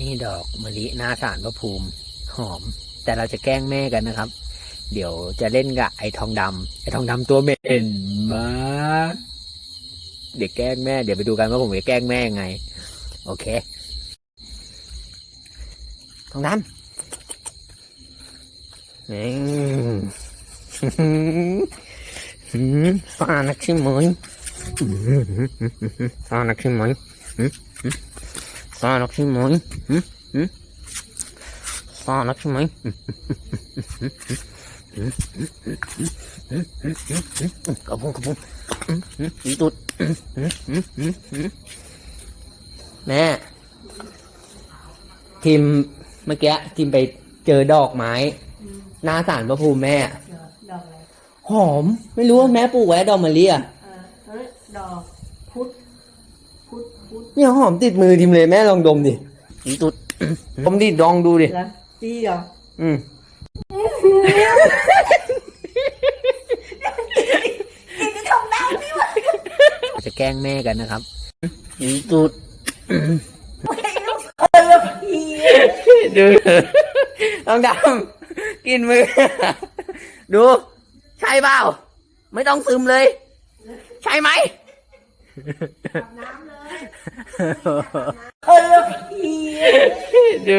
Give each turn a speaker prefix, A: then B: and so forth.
A: นี่ดอกมะลิหน้าสารพระภูมิหอม แต่เราจะแกล้งแม่กันนะครับ เดี๋ยวจะเล่นกับไอ้ทองดำไอ้ทองดำตัวเหม็นมากเดี๋ยวแกล้งแม่ เดี๋ยวไปดูกันว่าผมจะแกล้งแม่ยังไง โอเคทองดำอืมอืมฟ้านักช่ไหมอืมฟ้านักช่ไหมอืมอืม ฟ้านักใช่ไหมอืมอืมฟ้านักใช่ไหมอืมอืมอืมอืมอืมอืมอืมกระพุ้งกระพุ้งอีตุดแม่ทีมเมื่อกี้ทีมไปเจอดอกไม้ หน้าศาลพระภูมิแม่ หอม ไม่รู้ว่าแม่ปลูกไว้ดอกมะลิอะ
B: เออเฮ้ยดอกพุธพุธพุธ
A: เนี่ยหอมติดมือทิมเลยแม่ลองดมดิอีตุดผมดิลองดูดิ
B: แล้วดีเหรอ
A: อืมจะแกล้งแม่กันนะครับอีตุด
B: เออพี่
A: ดูลองดำกินมือ ดู ใช่เปล่า ไม่ต้องซึมเลย ใช่ไหม
B: น้ำเลย เออพี่
A: ดู